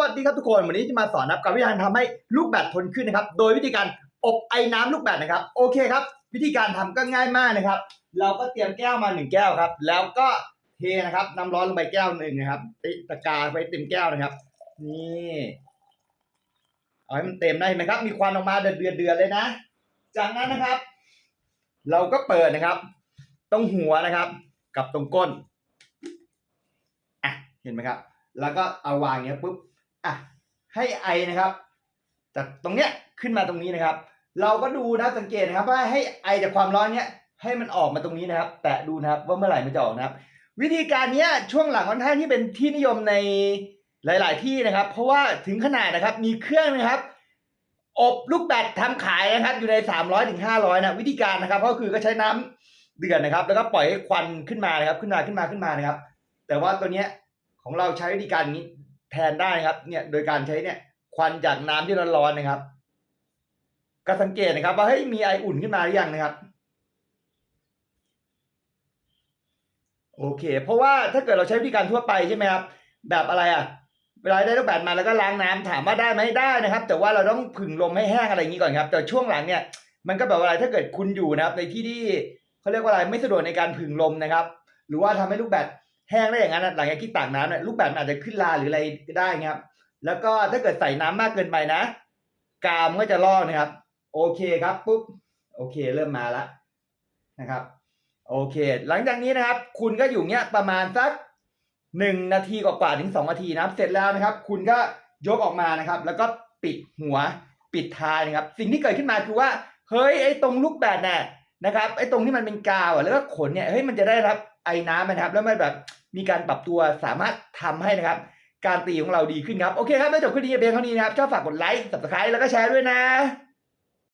วัสดีครับทุกคน วันนี้จะมาสอนนะครับกับวิธีการทำให้ลูกแบตทนขึ้นนะครับ โดยวิธีการอบไอ้น้ำลูกแบตนะครับ โอเคครับ วิธีการทำก็ง่ายมากนะครับ เราก็เตรียมแก้วมาหนึ่งแก้วครับ แล้วก็เทนะครับน้ำร้อนลงไปแก้วหนึ่งนะครับติตะกาไปเต็มแก้วนะครับ นี่เอาให้มันเต็มได้ไหมครับ มีควันออกมาเดือดเดือดเดือดเลยนะ จากนั้นนะครับ เราก็เปิดนะครับ ตรงหัวนะครับ กับตรงก้นอะเห็นไหมครับ แล้วก็เอาวางอย่างเงี้ยปุ๊บ อะให้ไอนะครับ จากตรงเนี้ยขึ้นมาตรงนี้นะครับ เราก็ดูนะสังเกตนะครับ ว่าให้ไอจากความร้อนเนี้ยให้มันออกมาตรงนี้นะครับ แตะดูนะครับว่าเมื่อไหร่มันจะออกนะครับ วิธีการเนี้ยช่วงหลังค่อนข้างที่เป็นที่นิยมในหลาย ๆ ที่นะครับ เพราะว่าถึงขนาดนะครับ มีเครื่องนะครับ อบลูกแบตทำขายนะครับ อยู่ใน300ถึง500นะวิธีการนะครับ ก็คือก็ใช้น้ำเดือดนะครับ แล้วก็ปล่อยให้ควันขึ้นมานะครับ ขึ้นมาขึ้นมาขึ้นมานะครับ แต่ว่าตัวเนี้ยของเราใช้วิธีการนี้ แทนได้ครับ เนี่ยโดยการใช้เนี่ย ควันจากน้ำที่ร้อนๆนะครับ ก็สังเกตนะครับ ว่าเฮ้ยมีไออุ่นขึ้นมาหรือยังนะครับ โอเค เพราะว่าถ้าเกิดเราใช้วิธีการทั่วไปใช่ไหมครับ แบบอะไรอะเวลาได้ลูกแบตมาแล้วก็ล้างน้ำถามว่าได้ไหมได้นะครับ แต่ว่าเราต้องผึ่งลมให้แห้งอะไรอย่างนี้ก่อนครับ แต่ช่วงหลังเนี่ย มันก็แบบอะไรถ้าเกิดคุณอยู่นะครับ ในที่ที่เขาเรียกว่าอะไรไม่สะดวกในการผึ่งลมนะครับ หรือว่าทำให้ลูกแบต แห้งได้อย่างนั้นหลังจากที่ตากน้ำเนี่ยลูกแบตมันอาจจะขึ้นลาหรืออะไรก็ได้ครับ แล้วก็ถ้าเกิดใส่น้ำมากเกินไปนะ กามก็จะลอกนะครับ โอเคครับปุ๊บโอเค เริ่มมาแล้วนะครับ โอเค หลังจากนี้นะครับ คุณก็อยู่เนี้ยประมาณสักหนึ่งนาทีกว่าๆถึงสองนาทีนะครับ เสร็จแล้วนะครับ คุณก็ยกออกมานะครับ แล้วก็ปิดหัวปิดท้ายนะครับ สิ่งที่เกิดขึ้นมาคือว่าเฮ้ยไอ้ตรงลูกแบตน่ะนะครับไอ้ตรงที่มันเป็นกาวอะแล้วก็ขนเนี่ยเฮ้ยมันจะได้รับไอ้น้ำนะครับ แล้วมันแบบ มีการปรับตัวสามารถทำให้นะครับ การตีของเราดีขึ้นครับ โอเคครับแล้วจบคลิปนี้เพียงเท่านี้นะครับชอบฝากกดไลค์ subscribe แล้วก็แชร์ด้วยนะ